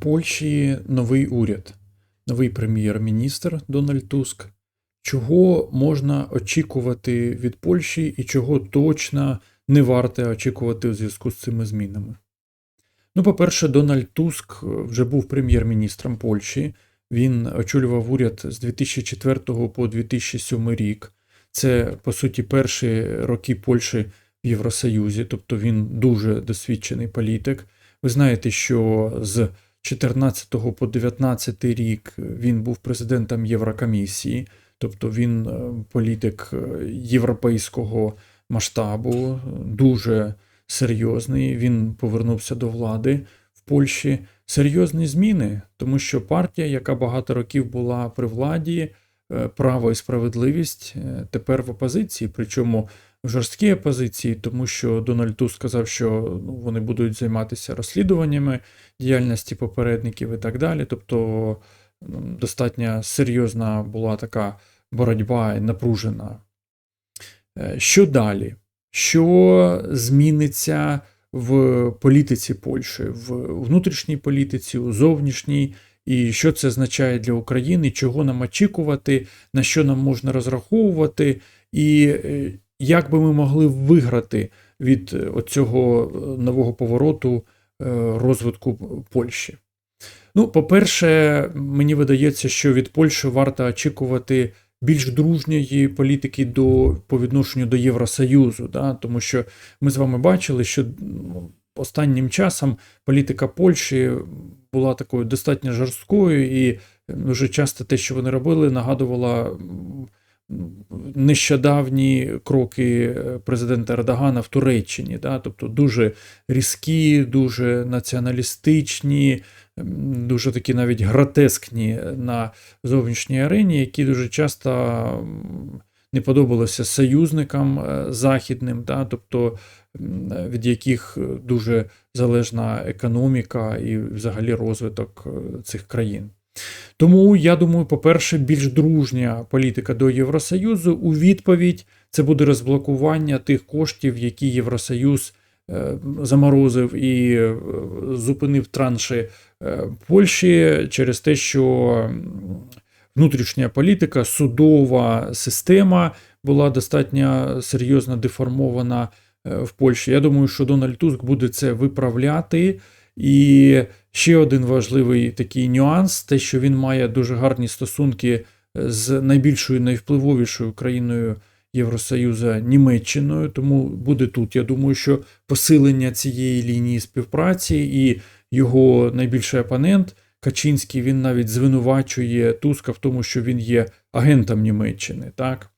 Польщі новий уряд, новий прем'єр-міністр Дональд Туск. Чого можна очікувати від Польщі і чого точно не варто очікувати у зв'язку з цими змінами? Ну, по-перше, Дональд Туск вже був прем'єр-міністром Польщі. Він очолював уряд з 2004 по 2007 рік. Це, по суті, перші роки Польщі в Євросоюзі, тобто він дуже досвідчений політик. Ви знаєте, що з 14 по 19 рік він був президентом Єврокомісії, тобто він е, політик е, європейського масштабу, дуже серйозний. Він повернувся до влади в Польщі. Серйозні зміни, тому що партія, яка багато років була при владі, е, право і справедливість тепер в опозиції, причому в жорсткій опозиції, тому що Дональд Туск сказав, що ну, вони будуть займатися розслідуваннями діяльності попередників і так далі. Тобто ну, достатньо серйозна була така боротьба і напружена. Е, що далі? Що зміниться в політиці Польщі, в внутрішній політиці, у зовнішній, і що це означає для України, чого нам очікувати, на що нам можна розраховувати, і е, як би ми могли виграти від цього нового повороту е, розвитку Польщі? Ну, по-перше, мені видається, що від Польщі варто очікувати більш дружньої політики до, по відношенню до Євросоюзу, да? тому що ми з вами бачили, що ну, останнім часом політика Польщі була такою достатньо жорсткою, і дуже часто те, що вони робили, нагадувала нещодавні кроки е, президента Ердогана в Туреччині, да? тобто дуже різкі, дуже націоналістичні, дуже такі навіть гротескні на зовнішній арені, які дуже часто не подобалося союзникам е, західним, да? тобто від яких дуже залежна економіка і взагалі розвиток е, цих країн. Тому я думаю, по-перше, більш дружня політика до Євросоюзу у відповідь це буде розблокування тих коштів, які Євросоюз е, заморозив і е, зупинив транші е, Польщі через те, що внутрішня політика, судова система була достатньо серйозно деформована в Польщі. Я думаю, що Дональд Туск буде це виправляти. І ще один важливий такий нюанс: те, що він має дуже гарні стосунки з найбільшою найвпливовішою країною Євросоюзу Німеччиною. Тому буде тут. Я думаю, що посилення цієї лінії співпраці і його найбільший опонент. Качинський він навіть звинувачує Туска в тому, що він є агентом Німеччини. Так?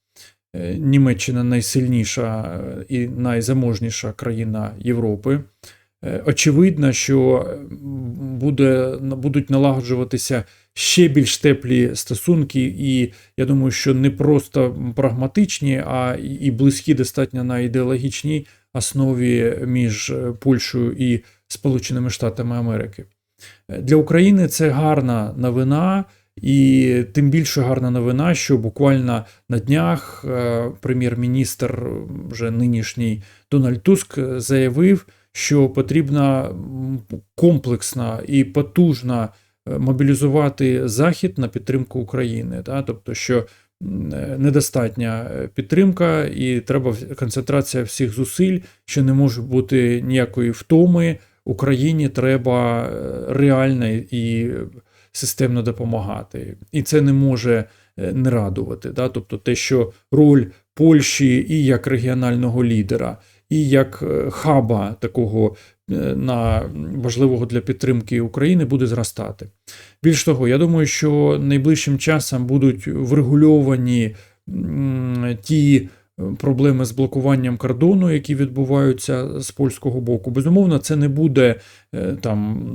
Е, Німеччина найсильніша і найзаможніша країна Європи. Е, очевидно, що буде, будуть налагоджуватися ще більш теплі стосунки, і я думаю, що не просто прагматичні, а і близькі достатньо на ідеологічній основі між Польщею і Сполученими Штатами Америки. Е, для України це гарна новина. І тим більше гарна новина, що буквально на днях е, прем'єр-міністр вже нинішній Дональд Туск заявив, що потрібна комплексна і потужна е, мобілізувати Захід на підтримку України. Да? Тобто, що е, недостатня е, підтримка, і треба концентрація всіх зусиль, що не може бути ніякої втоми. Україні треба реально і системно допомагати. І це не може не радувати. Да? Тобто те, що роль Польщі і як регіонального лідера, і як е, хаба такого е, на важливого для підтримки України буде зростати. Більш того, я думаю, що найближчим часом будуть врегульовані ті. Е, проблеми з блокуванням кордону, які відбуваються з польського боку. Безумовно, це не буде там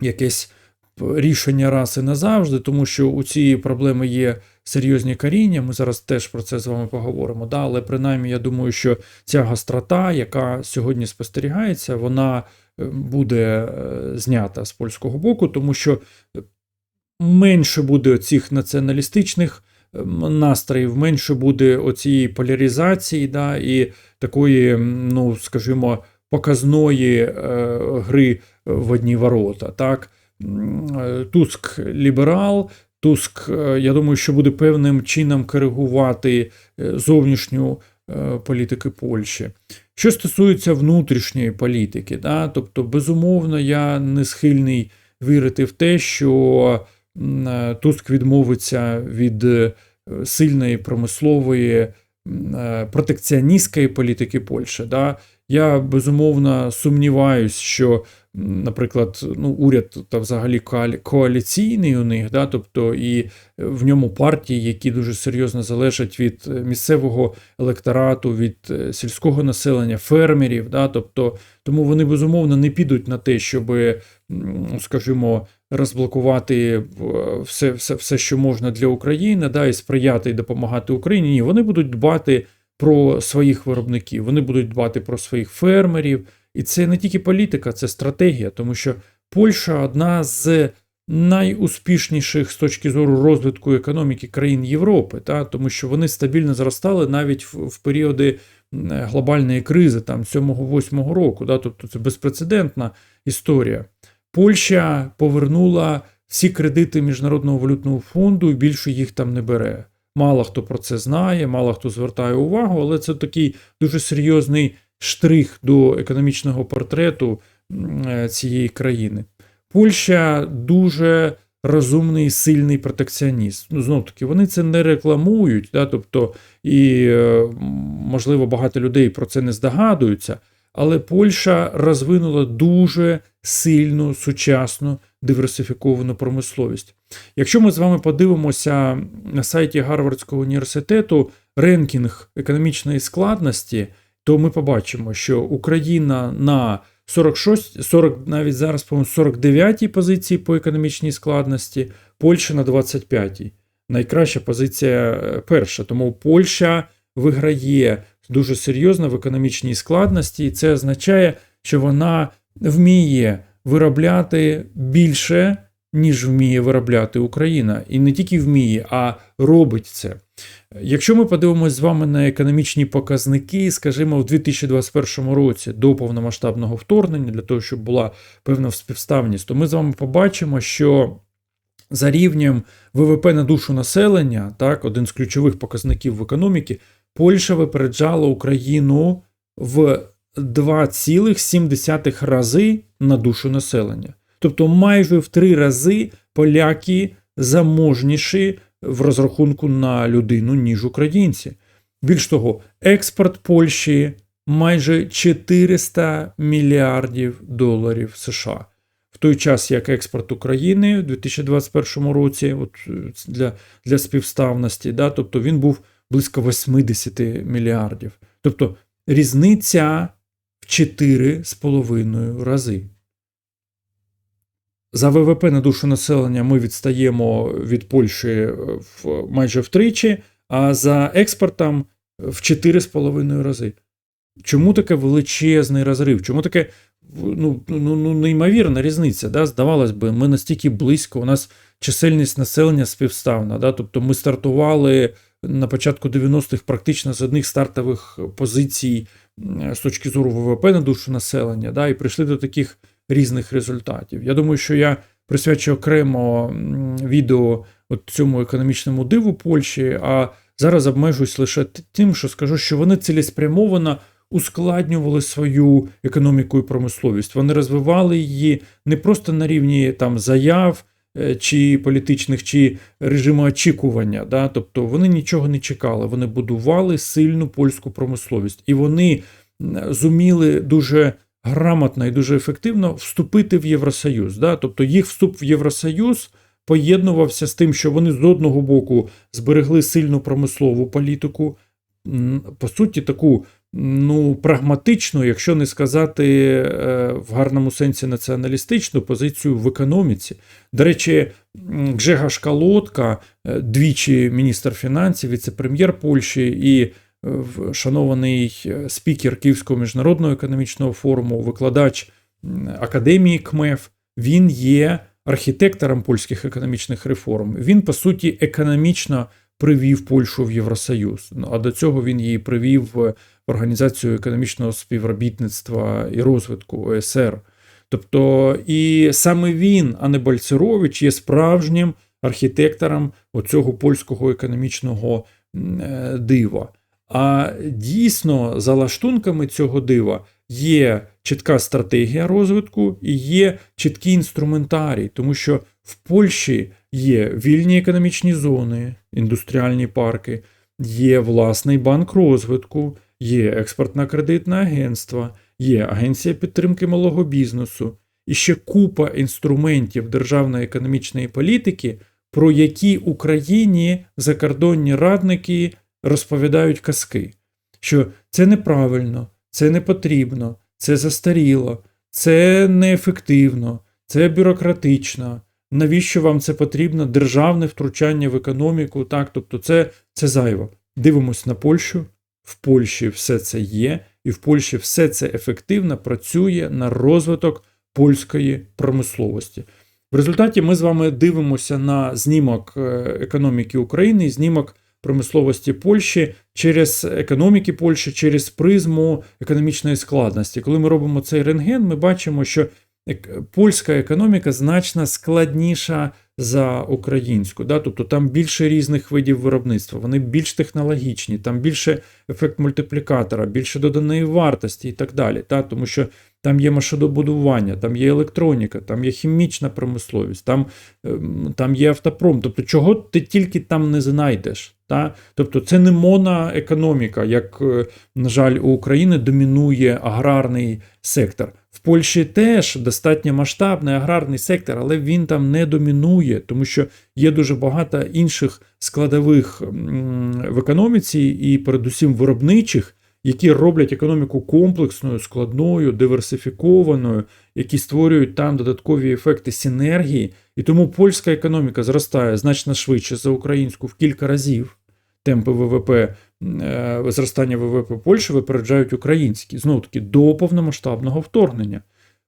якесь рішення раз і назавжди, тому що у цієї проблеми є серйозні коріння. Ми зараз теж про це з вами поговоримо. Да? Але принаймні я думаю, що ця гострота, яка сьогодні спостерігається, вона е, буде е, знята з польського боку, тому що менше буде цих націоналістичних. Настроїв менше буде оцієї поляризації, да, і такої, ну скажімо, показної е, гри в одні ворота. Так? е, Туск ліберал. Туск, е, я думаю, що буде певним чином коригувати е, зовнішню е, політики Польщі. Що стосується внутрішньої політики, да, тобто, безумовно, я не схильний вірити в те, що Туск відмовиться від сильної промислової протекціоністської політики Польщі. Да. Я безумовно сумніваюсь, що, наприклад, ну, уряд та взагалі коаліційний у них, да, тобто і в ньому партії, які дуже серйозно залежать від е, місцевого електорату, від е, сільського населення, фермерів. Да, тобто, тому вони безумовно не підуть на те, щоб, скажімо, розблокувати е, все, все, все, що можна для України, да, і сприяти і допомагати Україні. Ні, вони будуть дбати про своїх виробників, вони будуть дбати про своїх фермерів. І це не тільки політика, це стратегія, тому що Польща одна з найуспішніших з точки зору розвитку економіки країн Європи, та, тому що вони стабільно зростали навіть в, в періоди глобальної кризи, там 7-8 року. Да, тобто це безпрецедентна історія. Польща повернула всі кредити Міжнародного валютного фонду і більше їх там не бере. Мало хто про це знає, мало хто звертає увагу, але це такий дуже серйозний штрих до економічного портрету е, цієї країни. Польща дуже розумний, сильний протекціоніст. Ну, знов таки, вони це не рекламують, да, тобто, і, е, можливо, багато людей про це не здогадуються, але Польща розвинула дуже сильну, сучасну диверсифіковану промисловість. Якщо ми з вами подивимося на сайті Гарвардського університету ренкінг економічної складності, то ми побачимо, що Україна на 46, 40, навіть зараз, по-моєму, 49-й позиції по економічній складності, Польща на 25-й. Найкраща позиція е, перша. Тому Польща виграє дуже серйозно в економічній складності, і це означає, що вона вміє виробляти більше, ніж вміє виробляти Україна. І не тільки вміє, а робить це. Якщо ми подивимося з вами на економічні показники, скажімо, в 2021 році до повномасштабного вторгнення, для того, щоб була певна співставність, то ми з вами побачимо, що за рівнем ВВП на душу населення, так, один з ключових показників в економіці, Польща випереджала Україну в 2,7 рази на душу населення. Тобто майже в три рази поляки заможніші в розрахунку на людину, ніж українці. Більш того, експорт Польщі майже 400 мільярдів доларів США. В той час, як експорт України у 2021 році, от для для співставності, да, тобто він був близько 80 мільярдів. Тобто різниця в 4,5 рази. За ВВП на душу населення ми відстаємо від Польщі в майже втричі, а за експортом в 4,5 рази. Чому таке величезний розрив? Чому таке ну, ну, ну, неймовірна різниця? Да? Здавалось би, ми настільки близько, у нас чисельність населення співставна. Да? Тобто ми стартували на початку 90-х практично з одних стартових позицій з точки зору ВВП на душу населення, да? і прийшли до таких різних результатів. Я думаю, що я присвячу окремо відео от цьому економічному диву Польщі, а зараз обмежусь лише тим, що скажу, що вони цілеспрямовано ускладнювали свою економіку і промисловість. Вони розвивали її не просто на рівні там заяв. Чи політичних, чи режиму очікування, Да? тобто вони нічого не чекали, вони будували сильну польську промисловість, і вони зуміли дуже грамотно і дуже ефективно вступити в Євросоюз. Да? Тобто їх вступ в Євросоюз поєднувався з тим, що вони з одного боку зберегли сильну промислову політику, по суті, таку ну, прагматичну, якщо не сказати е, в гарному сенсі націоналістичну позицію в економіці. До речі, Гжега Шкалотка, е, двічі міністр фінансів, віце-прем'єр Польщі і шанований е, спікер Київського міжнародного економічного форуму, викладач академії КМЕФ, він є архітектором польських економічних реформ. Він, по суті, економічно привів Польщу в Євросоюз. Ну, а до цього він її привів в Організацію економічного співробітництва і розвитку ОСР. Тобто, і саме він, а не Бальцерович, є справжнім архітектором оцього польського економічного е, дива. А дійсно, за лаштунками цього дива є чітка стратегія розвитку і є чіткий інструментарій, тому що в Польщі є вільні економічні зони, індустріальні парки, є власний банк розвитку, є експортно-кредитне агентство, є агенція підтримки малого бізнесу і ще купа інструментів державної економічної політики, про які Україні закордонні радники розповідають казки, що це неправильно, це не потрібно, це застаріло, це неефективно, це бюрократично. Навіщо вам це потрібно? Державне втручання в економіку, так, тобто це, це зайво. Дивимось на Польщу. В Польщі все це є, і в Польщі все це ефективно працює на розвиток польської промисловості. В результаті ми з вами дивимося на знімок е, економіки України, знімок промисловості Польщі через економіки Польщі, через призму економічної складності. Коли ми робимо цей рентген, ми бачимо, що польська економіка значно складніша за українську. Да? Тобто там більше різних видів виробництва, вони більш технологічні, там більше ефект мультиплікатора, більше доданої вартості і так далі. Да? Тому що там є машинобудування, там є електроніка, там є хімічна промисловість, там ем, там є автопром. Тобто, чого ти тільки там не знайдеш. Та? Тобто це не моноекономіка, як, е, на жаль, у України домінує аграрний сектор. Польщі теж достатньо масштабний аграрний сектор, але він там не домінує, тому що є дуже багато інших складових в економіці і, передусім, виробничих які роблять економіку комплексною, складною, диверсифікованою, які створюють там додаткові ефекти синергії. І тому польська економіка зростає значно швидше за українську в кілька разів. Темпи ВВП зростання ВВП Польщі випереджають українські, знову таки до повномасштабного вторгнення.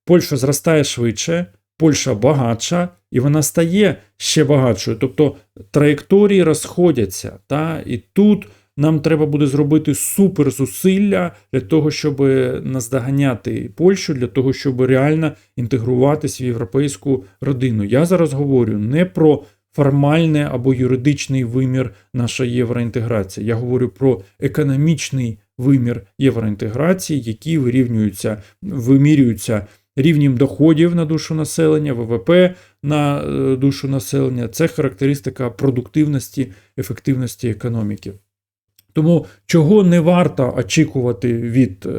Польща зростає швидше, Польща багатша, і вона стає ще багатшою. Тобто траєкторії розходяться. Та? І тут нам треба буде зробити суперзусилля для того, щоб наздоганяти Польщу, для того, щоб реально інтегруватися в європейську родину. Я зараз говорю не про формальний або юридичний вимір нашої євроінтеграції. Я говорю про економічний вимір євроінтеграції, які вирівнюються, вимірюються. Рівнем доходів на душу населення, ВВП на е, душу населення це характеристика продуктивності, ефективності економіки. Тому чого не варто очікувати від е,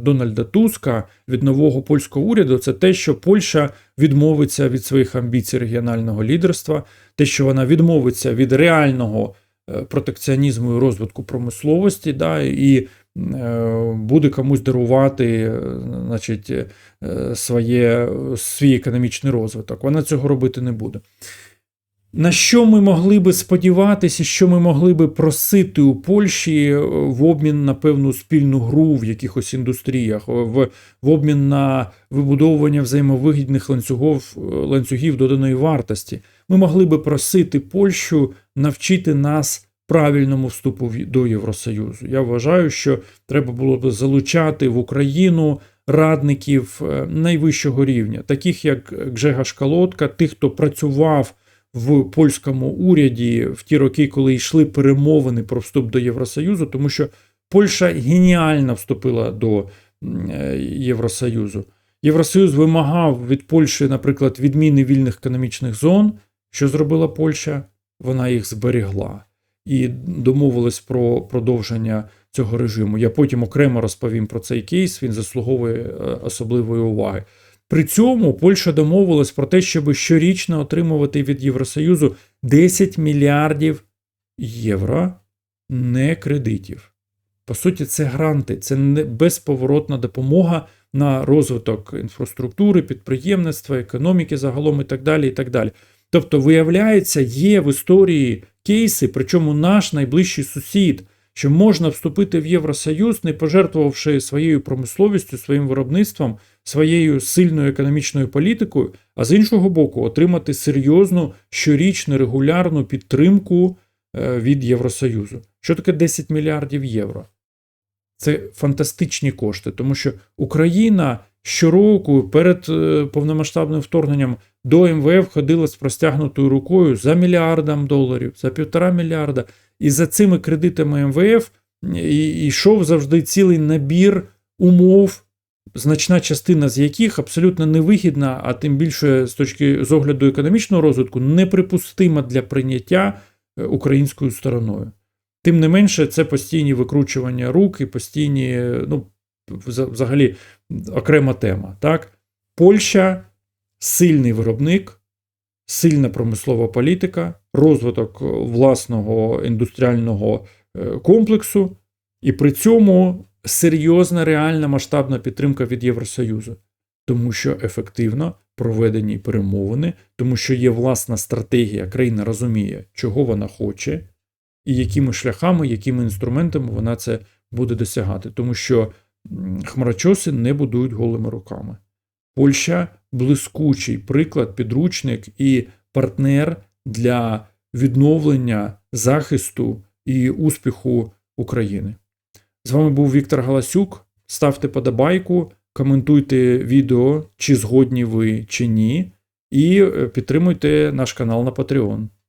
Дональда Туска, від нового польського уряду, це те, що Польща відмовиться від своїх амбіцій регіонального лідерства, те, що вона відмовиться від реального е, протекціонізму і розвитку промисловості, да, і е, буде комусь дарувати значить, своє, свій економічний розвиток. Вона цього робити не буде. На що ми могли би сподіватися, що ми могли би просити у Польщі е, в обмін на певну спільну гру в якихось індустріях, в в обмін на вибудовування взаємовигідних ланцюгів, е, ланцюгів доданої вартості? Ми могли би просити Польщу навчити нас правильному вступу до Євросоюзу. Я вважаю, що треба було б залучати в Україну радників е, найвищого рівня, таких як Гжега Шкалотка, тих, хто працював в польському уряді в ті роки, коли йшли перемовини про вступ до Євросоюзу, тому що Польща геніально вступила до е, Євросоюзу. Євросоюз вимагав від Польщі, наприклад, відміни вільних економічних зон. Що зробила Польща? Вона їх зберігла і домовилась про продовження цього режиму. Я потім окремо розповім про цей кейс. Він заслуговує е, особливої уваги. При цьому Польща домовилась про те, щоб щорічно отримувати від Євросоюзу 10 мільярдів євро не кредитів. По суті, це гранти, це не безповоротна допомога на розвиток інфраструктури, підприємництва, економіки загалом і так далі. і так далі. Тобто, виявляється, є в історії кейси, причому наш найближчий сусід що можна вступити в Євросоюз, не пожертвувавши своєю промисловістю, своїм виробництвом, своєю сильною економічною політикою, а з іншого боку, отримати серйозну щорічну регулярну підтримку е, від Євросоюзу. Що таке 10 мільярдів євро? Це фантастичні кошти, тому що Україна щороку перед е, повномасштабним вторгненням до МВФ ходила з простягнутою рукою за мільярдом доларів, за півтора мільярда. І за цими кредитами МВФ йшов завжди цілий набір умов, значна частина з яких абсолютно невигідна, а тим більше з точки з огляду економічного розвитку, неприпустима для прийняття е, українською стороною. Тим не менше, це постійні викручування рук і постійні, е, ну, взагалі окрема тема. Так? Польща сильний виробник, сильна промислова політика, розвиток власного індустріального е, комплексу, і при цьому серйозна реальна масштабна підтримка від Євросоюзу, тому що ефективно проведені перемовини, тому що є власна стратегія, країна розуміє, чого вона хоче, і якими шляхами, якими інструментами вона це буде досягати, тому що хмарочоси не будують голими руками. Польща блискучий приклад, підручник і партнер для відновлення захисту і успіху України. З вами був Віктор Галасюк. Ставте подобайку, коментуйте відео, чи згодні ви, чи ні, і е, підтримуйте наш канал на Patreon.